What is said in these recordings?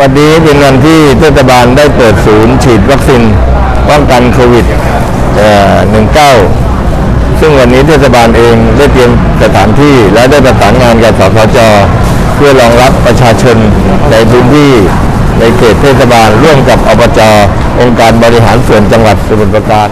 วันนี้เป็นวันที่เทศบาลได้เปิดศูนย์ฉีดวัคซีนป้องกันโควิด 19 ซึ่งวันนี้เทศบาลเองได้เตรียมสถานที่และได้ประสานงานกับสสจเพื่อรองรับประชาชนในพื้นที่ในเขตเทศบาลร่วมกับอบจองค์การบริหารส่วนจังหวัดสมุทรปราการ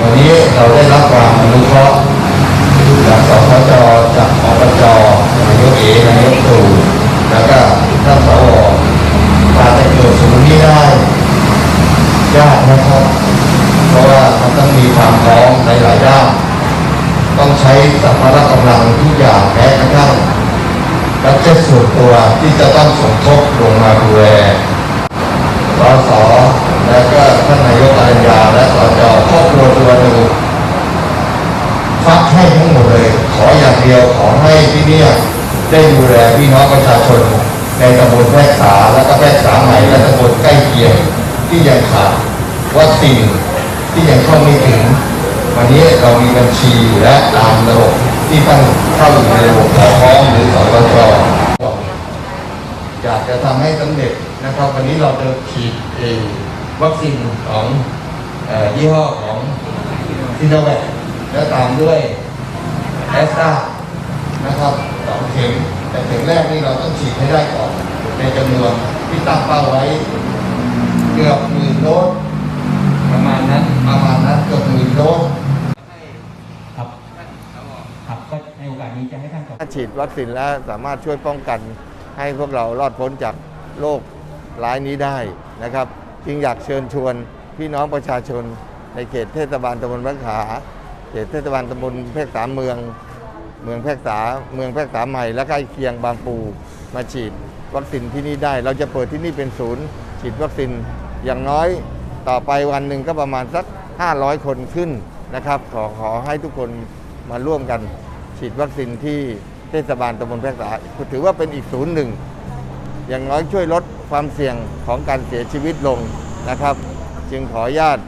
วันนี้เราได้รับความอนุเคราะห์จากสสจจากอบจ นายกเอนายกตู่แล้วก็ท่านสวการจะเกิดศูนย์นี้ได้ยากนะครับเพราะว่ามันต้องมีความพร้อมในหลายด้านต้องใช้สัมภาระกำลังทุกอย่างแม้กระทั่งบัตเจ็ตส่วนตัวที่จะต้องสมทบลงมาดูแลรสสและก็ท่านนายกอรัญญาและสจครอบครัวตัวหนึ่งฟักให้ทั้งหมดเลย ขออย่างเดียวขอให้ที่นี่ ได้ดูแลพี่น้องประชาชน ในตำบลแพรกษาและก็แพรกษาใหม่และตำบลใกล้เคียงที่ยังขาดวัคซีนที่ยังเข้าไม่ถึง วันนี้เรามีบัญชีและตามระบบที่ตั้งเข้าอยู่ในระบบพร้อมหรือสวจอยากจะทำให้สำเร็จนะครับ วันนี้เราจะฉีดเองวัคซีนของยี่ห้อของซิโนแวคและตามด้วยแอสตรา นะครับสองเข็มแต่เข็มแรกนี่เราต้องฉีดให้ได้ก่อนในจำนวนที่ตั้งเป้าไว้ เกือบหมื่นโดสประมาณนั้นประมาณนั้นเกือบหมื่นโดสครับครับก็ในโอกาสนี้จะให้ท่านกับถ้าฉีดวัคซีนแล้วสามารถช่วยป้องกันให้พวกเรารอดพ้นจากโรคร้ายนี้ได้นะครับ จึงอยากเชิญชวนพี่น้องประชาชนในเขตเทศบาลตำบลพระขา เขตเทศบาลตำบลแพรกษาเมือง เมืองแพรกษาเมืองแพรกษาใหม่และใกล้เคียงบางปูมาฉีดวัคซีนที่นี่ได้ เราจะเปิดที่นี่เป็นศูนย์ ฉีดวัคซีนอย่างน้อยต่อไปวันหนึ่งก็ประมาณสัก 500 คนขึ้นนะครับ ขอขอให้ทุกคนมาร่วมกันฉีดวัคซีนที่เทศบาลตำบลแพรกษาถือว่าเป็นอีกศูนย์หนึ่งอย่างน้อยช่วยลดความเสี่ยงของการเสียชีวิตลงนะครับ จึงขอญาต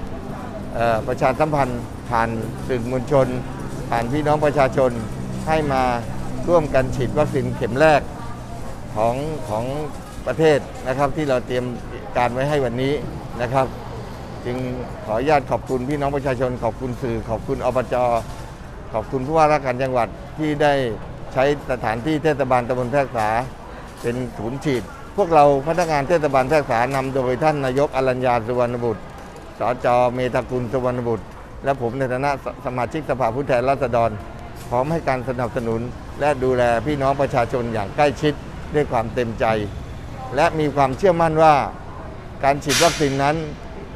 ประชาสัมพันธ์ผ่านสื่อมวลชน ผ่านพี่น้องประชาชน ให้มาร่วมกันฉีดวัคซีนเข็มแรกของของประเทศนะครับ ที่เราเตรียมการไว้ให้วันนี้นะครับ จึงขออนุญาตขอบคุณพี่น้องประชาชน ขอบคุณสื่อ ขอบคุณอบจขอบคุณผู้ว่าราชการจังหวัดที่ได้ใช้สถานที่เทศบาลตำบลแพรกษา เป็นศูนย์ฉีด พวกเราพนักงานเทศบาลแพรกษานำโดยท่านนายกอรัญญาสุวรรณบุตรสจเมธากุลสุวรรณบุตร และผมในฐานะสสมาชิกสภาผู้แทนราษฎร ร้อมให้การสนับสนุน และดูแลพี่น้องประชาชนอย่างใกล้ชิดด้วยความเต็มใจ และมีความเชื่อมั่นว่า การฉีดวัคซีนนั้น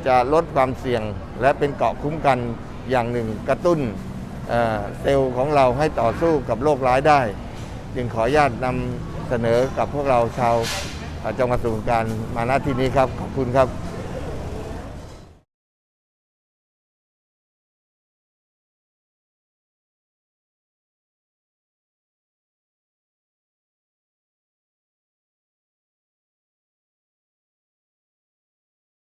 จะลดความเสี่ยง และเป็นเกราะคุ้มกันอย่างหนึ่งกระตุ้นเเซลล์ของเราให้ต่อสู้กับโรคร้ายได้ จึงขออนุญาตนำเสนอกับพวกเราชาวจังหวัดสมุพรปรณการมาณที่นี้ครับ ขอบคุณครับ